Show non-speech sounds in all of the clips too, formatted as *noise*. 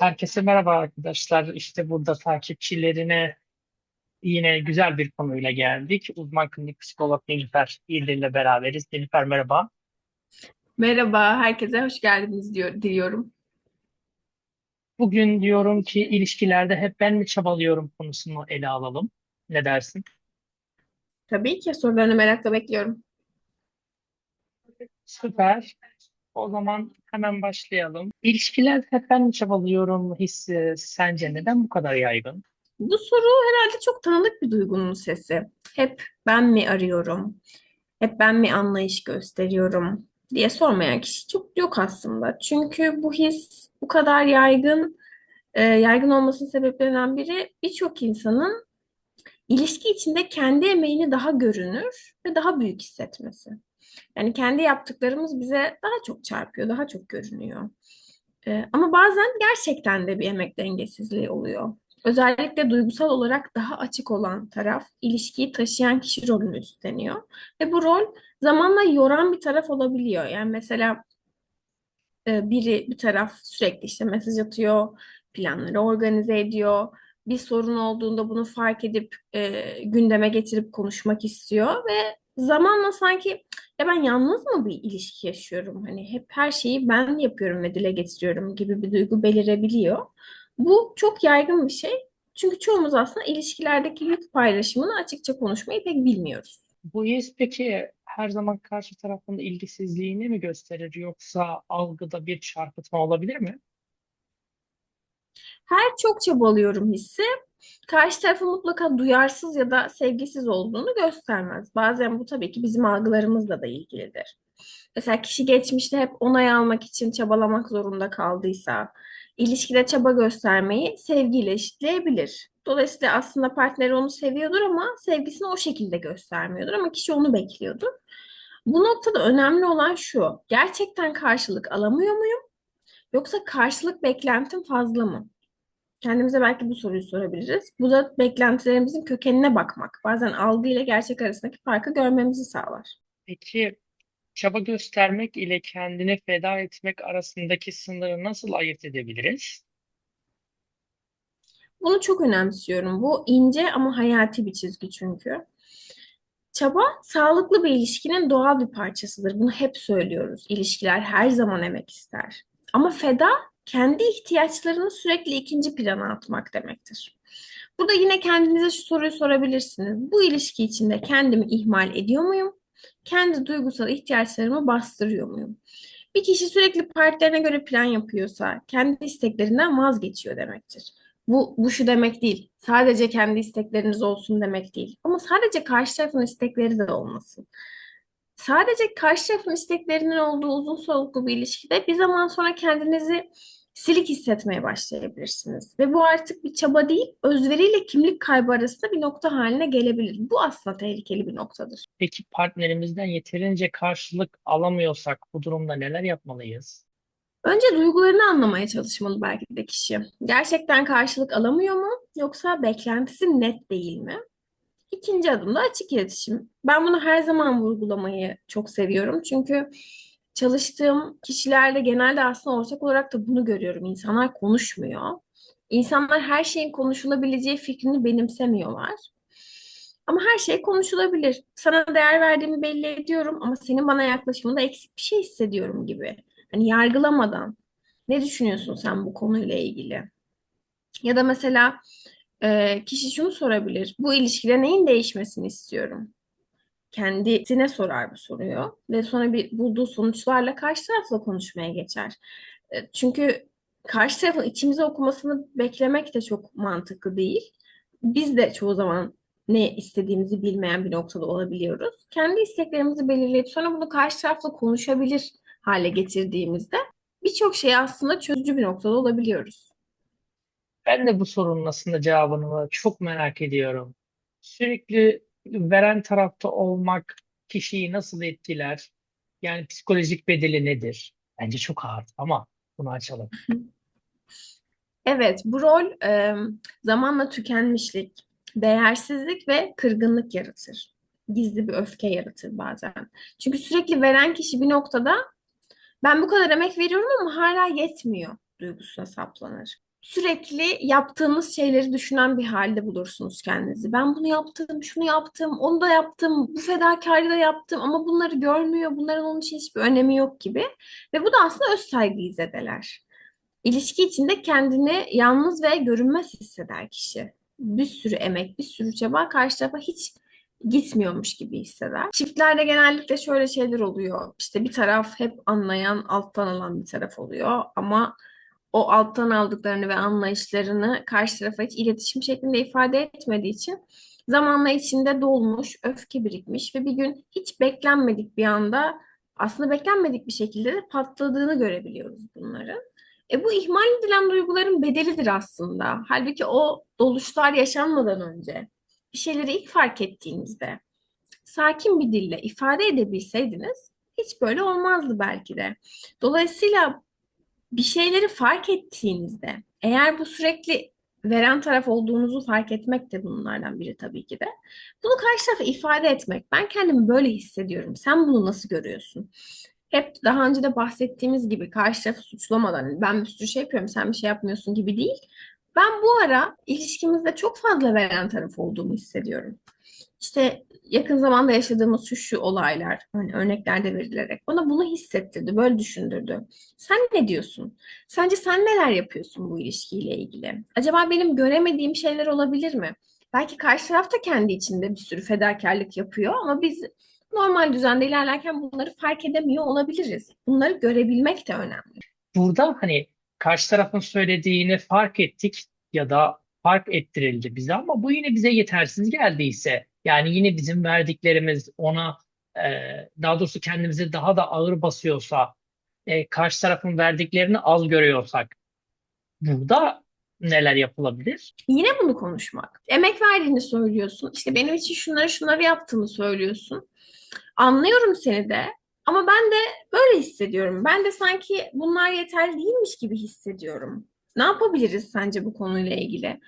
Herkese merhaba arkadaşlar. İşte burada takipçilerine yine güzel bir konuyla geldik. Uzman klinik psikolog Nilüfer İrli ile beraberiz. Nilüfer merhaba. Merhaba, herkese hoş geldiniz diyor, diliyorum. Bugün diyorum ki ilişkilerde hep ben mi çabalıyorum konusunu ele alalım. Ne dersin? Tabii ki sorularını merakla bekliyorum. Süper. O zaman hemen başlayalım. İlişkilerde hep ben çabalıyorum hissi sence neden bu kadar yaygın? Bu soru herhalde çok tanıdık bir duygunun sesi. Hep ben mi arıyorum? Hep ben mi anlayış gösteriyorum diye sormayan kişi çok yok aslında. Çünkü bu his bu kadar yaygın, e, yaygın olmasının sebeplerinden biri birçok insanın ilişki içinde kendi emeğini daha görünür ve daha büyük hissetmesi. Yani kendi yaptıklarımız bize daha çok çarpıyor, daha çok görünüyor. Ee, ama bazen gerçekten de bir emek dengesizliği oluyor. Özellikle duygusal olarak daha açık olan taraf ilişkiyi taşıyan kişi rolünü üstleniyor. Ve bu rol zamanla yoran bir taraf olabiliyor. Yani mesela e, biri bir taraf sürekli işte mesaj atıyor, planları organize ediyor. Bir sorun olduğunda bunu fark edip e, gündeme getirip konuşmak istiyor ve zamanla sanki ya ben yalnız mı bir ilişki yaşıyorum? Hani hep her şeyi ben yapıyorum ve dile getiriyorum gibi bir duygu belirebiliyor. Bu çok yaygın bir şey. Çünkü çoğumuz aslında ilişkilerdeki yük paylaşımını açıkça konuşmayı pek bilmiyoruz. Bu his peki her zaman karşı tarafın ilgisizliğini mi gösterir yoksa algıda bir çarpıtma olabilir mi? Her çok çabalıyorum hissi karşı tarafın mutlaka duyarsız ya da sevgisiz olduğunu göstermez. Bazen bu tabii ki bizim algılarımızla da ilgilidir. Mesela kişi geçmişte hep onay almak için çabalamak zorunda kaldıysa, ilişkide çaba göstermeyi sevgiyle eşitleyebilir. Dolayısıyla aslında partneri onu seviyordur ama sevgisini o şekilde göstermiyordur ama kişi onu bekliyordur. Bu noktada önemli olan şu, gerçekten karşılık alamıyor muyum yoksa karşılık beklentim fazla mı? Kendimize belki bu soruyu sorabiliriz. Bu da beklentilerimizin kökenine bakmak. Bazen algı ile gerçek arasındaki farkı görmemizi sağlar. Peki çaba göstermek ile kendini feda etmek arasındaki sınırı nasıl ayırt edebiliriz? Bunu çok önemsiyorum. Bu ince ama hayati bir çizgi çünkü. Çaba sağlıklı bir ilişkinin doğal bir parçasıdır. Bunu hep söylüyoruz. İlişkiler her zaman emek ister. Ama feda kendi ihtiyaçlarını sürekli ikinci plana atmak demektir. Burada yine kendinize şu soruyu sorabilirsiniz. Bu ilişki içinde kendimi ihmal ediyor muyum? Kendi duygusal ihtiyaçlarımı bastırıyor muyum? Bir kişi sürekli partnerine göre plan yapıyorsa kendi isteklerinden vazgeçiyor demektir. Bu, bu şu demek değil. Sadece kendi istekleriniz olsun demek değil. Ama sadece karşı tarafın istekleri de olmasın. Sadece karşı tarafın isteklerinin olduğu uzun soluklu bir ilişkide bir zaman sonra kendinizi silik hissetmeye başlayabilirsiniz. Ve bu artık bir çaba değil, özveriyle kimlik kaybı arasında bir nokta haline gelebilir. Bu aslında tehlikeli bir noktadır. Peki partnerimizden yeterince karşılık alamıyorsak bu durumda neler yapmalıyız? Önce duygularını anlamaya çalışmalı belki de kişi. Gerçekten karşılık alamıyor mu yoksa beklentisi net değil mi? İkinci adım da açık iletişim. Ben bunu her zaman vurgulamayı çok seviyorum. Çünkü çalıştığım kişilerde genelde aslında ortak olarak da bunu görüyorum. İnsanlar konuşmuyor. İnsanlar her şeyin konuşulabileceği fikrini benimsemiyorlar. Ama her şey konuşulabilir. Sana değer verdiğimi belli ediyorum ama senin bana yaklaşımında eksik bir şey hissediyorum gibi. Hani yargılamadan ne düşünüyorsun sen bu konuyla ilgili? Ya da mesela e, kişi şunu sorabilir. Bu ilişkide neyin değişmesini istiyorum? Kendisine sorar bu soruyu ve sonra bir bulduğu sonuçlarla karşı tarafla konuşmaya geçer. E, çünkü karşı tarafın içimize okumasını beklemek de çok mantıklı değil. Biz de çoğu zaman ne istediğimizi bilmeyen bir noktada olabiliyoruz. Kendi isteklerimizi belirleyip sonra bunu karşı tarafla konuşabilir hale getirdiğimizde birçok şeyi aslında çözücü bir noktada olabiliyoruz. Ben de bu sorunun aslında cevabını çok merak ediyorum. Sürekli veren tarafta olmak kişiyi nasıl etkiler? Yani psikolojik bedeli nedir? Bence çok ağır ama bunu açalım. *laughs* Evet, bu rol e, zamanla tükenmişlik, değersizlik ve kırgınlık yaratır. Gizli bir öfke yaratır bazen. Çünkü sürekli veren kişi bir noktada ben bu kadar emek veriyorum ama hala yetmiyor duygusuna saplanır. Sürekli yaptığınız şeyleri düşünen bir halde bulursunuz kendinizi. Ben bunu yaptım, şunu yaptım, onu da yaptım, bu fedakarlığı da yaptım ama bunları görmüyor, bunların onun için hiçbir önemi yok gibi. Ve bu da aslında öz saygıyı zedeler. İlişki içinde kendini yalnız ve görünmez hisseder kişi. Bir sürü emek, bir sürü çaba karşı tarafa hiç gitmiyormuş gibi hisseder. Çiftlerde genellikle şöyle şeyler oluyor. İşte bir taraf hep anlayan, alttan alan bir taraf oluyor ama o alttan aldıklarını ve anlayışlarını karşı tarafa hiç iletişim şeklinde ifade etmediği için zamanla içinde dolmuş, öfke birikmiş ve bir gün hiç beklenmedik bir anda aslında beklenmedik bir şekilde de patladığını görebiliyoruz bunların. E bu ihmal edilen duyguların bedelidir aslında. Halbuki o doluşlar yaşanmadan önce bir şeyleri ilk fark ettiğinizde sakin bir dille ifade edebilseydiniz hiç böyle olmazdı belki de. Dolayısıyla bir şeyleri fark ettiğinizde eğer bu sürekli veren taraf olduğunuzu fark etmek de bunlardan biri tabii ki de. Bunu karşı tarafa ifade etmek. Ben kendimi böyle hissediyorum. Sen bunu nasıl görüyorsun? Hep daha önce de bahsettiğimiz gibi karşı tarafı suçlamadan ben bir sürü şey yapıyorum sen bir şey yapmıyorsun gibi değil. Ben bu ara ilişkimizde çok fazla veren taraf olduğumu hissediyorum. İşte yakın zamanda yaşadığımız şu şu olaylar, hani örneklerde verilerek bana bunu hissettirdi, böyle düşündürdü. Sen ne diyorsun? Sence sen neler yapıyorsun bu ilişkiyle ilgili? Acaba benim göremediğim şeyler olabilir mi? Belki karşı taraf da kendi içinde bir sürü fedakarlık yapıyor ama biz normal düzende ilerlerken bunları fark edemiyor olabiliriz. Bunları görebilmek de önemli. Burada hani karşı tarafın söylediğini fark ettik ya da fark ettirildi bize ama bu yine bize yetersiz geldiyse yani yine bizim verdiklerimiz ona e, daha doğrusu kendimizi daha da ağır basıyorsa e, karşı tarafın verdiklerini az görüyorsak burada neler yapılabilir? Yine bunu konuşmak. Emek verdiğini söylüyorsun. İşte benim için şunları şunları yaptığını söylüyorsun. Anlıyorum seni de ama ben de böyle hissediyorum. Ben de sanki bunlar yeterli değilmiş gibi hissediyorum. Ne yapabiliriz sence bu konuyla ilgili?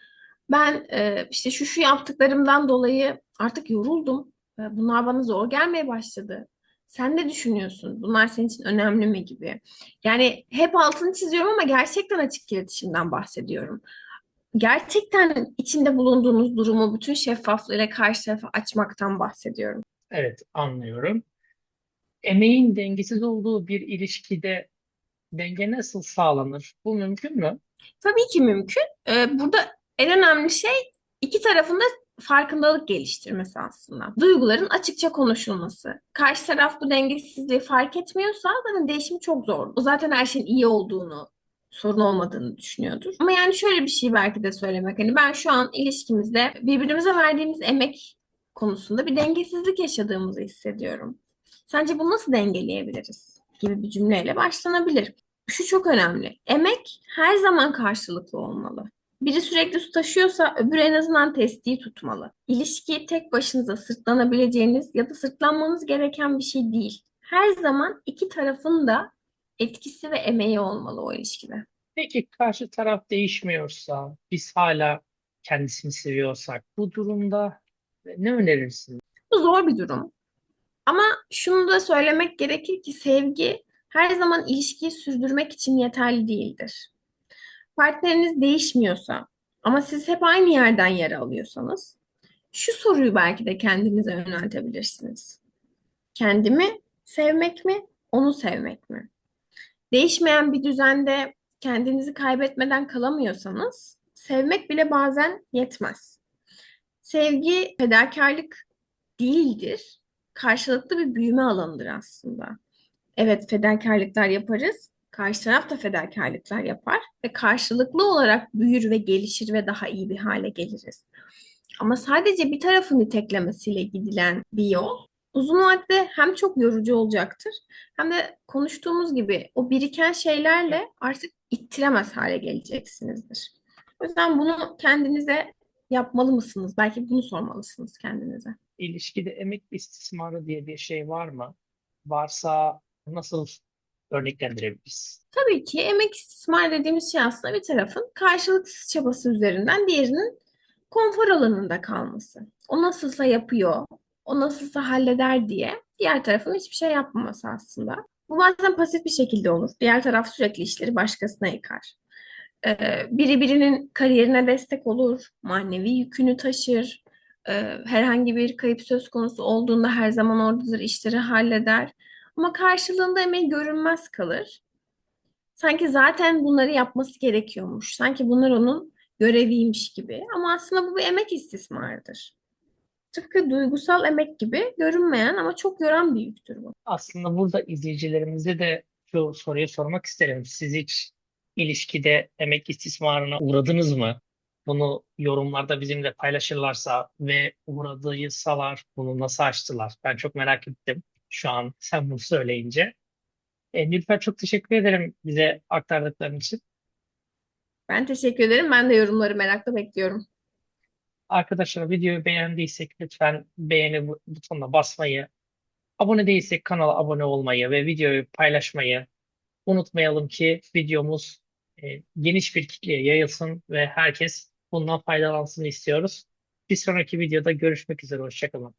Ben e, işte şu şu yaptıklarımdan dolayı artık yoruldum. E, bunlar bana zor gelmeye başladı. Sen ne düşünüyorsun? Bunlar senin için önemli mi gibi? Yani hep altını çiziyorum ama gerçekten açık iletişimden bahsediyorum. Gerçekten içinde bulunduğunuz durumu bütün şeffaflığıyla karşı tarafa açmaktan bahsediyorum. Evet, anlıyorum. Emeğin dengesiz olduğu bir ilişkide denge nasıl sağlanır? Bu mümkün mü? Tabii ki mümkün. Ee, burada en önemli şey iki tarafın da farkındalık geliştirmesi aslında. Duyguların açıkça konuşulması. Karşı taraf bu dengesizliği fark etmiyorsa zaten değişim çok zor. O zaten her şeyin iyi olduğunu, sorun olmadığını düşünüyordur. Ama yani şöyle bir şey belki de söylemek. Hani ben şu an ilişkimizde birbirimize verdiğimiz emek konusunda bir dengesizlik yaşadığımızı hissediyorum. Sence bunu nasıl dengeleyebiliriz? gibi bir cümleyle başlanabilir. Şu çok önemli. Emek her zaman karşılıklı olmalı. Biri sürekli su taşıyorsa öbürü en azından testiyi tutmalı. İlişki tek başınıza sırtlanabileceğiniz ya da sırtlanmanız gereken bir şey değil. Her zaman iki tarafın da etkisi ve emeği olmalı o ilişkide. Peki karşı taraf değişmiyorsa, biz hala kendisini seviyorsak bu durumda ne önerirsiniz? Bu zor bir durum. Ama şunu da söylemek gerekir ki sevgi her zaman ilişkiyi sürdürmek için yeterli değildir. Partneriniz değişmiyorsa ama siz hep aynı yerden yer alıyorsanız şu soruyu belki de kendinize yöneltebilirsiniz. Kendimi sevmek mi, onu sevmek mi? Değişmeyen bir düzende kendinizi kaybetmeden kalamıyorsanız sevmek bile bazen yetmez. Sevgi fedakarlık değildir. Karşılıklı bir büyüme alanıdır aslında. Evet fedakarlıklar yaparız. Karşı taraf da fedakarlıklar yapar ve karşılıklı olarak büyür ve gelişir ve daha iyi bir hale geliriz. Ama sadece bir tarafın iteklemesiyle gidilen bir yol uzun vadede hem çok yorucu olacaktır hem de konuştuğumuz gibi o biriken şeylerle artık ittiremez hale geleceksinizdir. O yüzden bunu kendinize yapmalı mısınız? Belki bunu sormalısınız kendinize. İlişkide emek istismarı diye bir şey var mı? Varsa nasıl örneklendirebiliriz? Tabii ki emek istismar dediğimiz şey aslında bir tarafın karşılıksız çabası üzerinden diğerinin konfor alanında kalması. O nasılsa yapıyor, o nasılsa halleder diye diğer tarafın hiçbir şey yapmaması aslında. Bu bazen pasif bir şekilde olur. Diğer taraf sürekli işleri başkasına yıkar. Ee, biri birinin kariyerine destek olur, manevi yükünü taşır. Ee, herhangi bir kayıp söz konusu olduğunda her zaman oradadır, işleri halleder. Ama karşılığında emeği görünmez kalır. Sanki zaten bunları yapması gerekiyormuş. Sanki bunlar onun göreviymiş gibi. Ama aslında bu bir emek istismarıdır. Tıpkı duygusal emek gibi görünmeyen ama çok yoran bir yüktür bu. Aslında burada izleyicilerimize de şu soruyu sormak isterim. Siz hiç ilişkide emek istismarına uğradınız mı? Bunu yorumlarda bizimle paylaşırlarsa ve uğradıysalar bunu nasıl aştılar? Ben çok merak ettim şu an sen bunu söyleyince. E, Nilüfer çok teşekkür ederim bize aktardıkların için. Ben teşekkür ederim. Ben de yorumları merakla bekliyorum. Arkadaşlar videoyu beğendiysek lütfen beğeni bu- butonuna basmayı, abone değilsek kanala abone olmayı ve videoyu paylaşmayı unutmayalım ki videomuz e, geniş bir kitleye yayılsın ve herkes bundan faydalansın istiyoruz. Bir sonraki videoda görüşmek üzere. Hoşçakalın.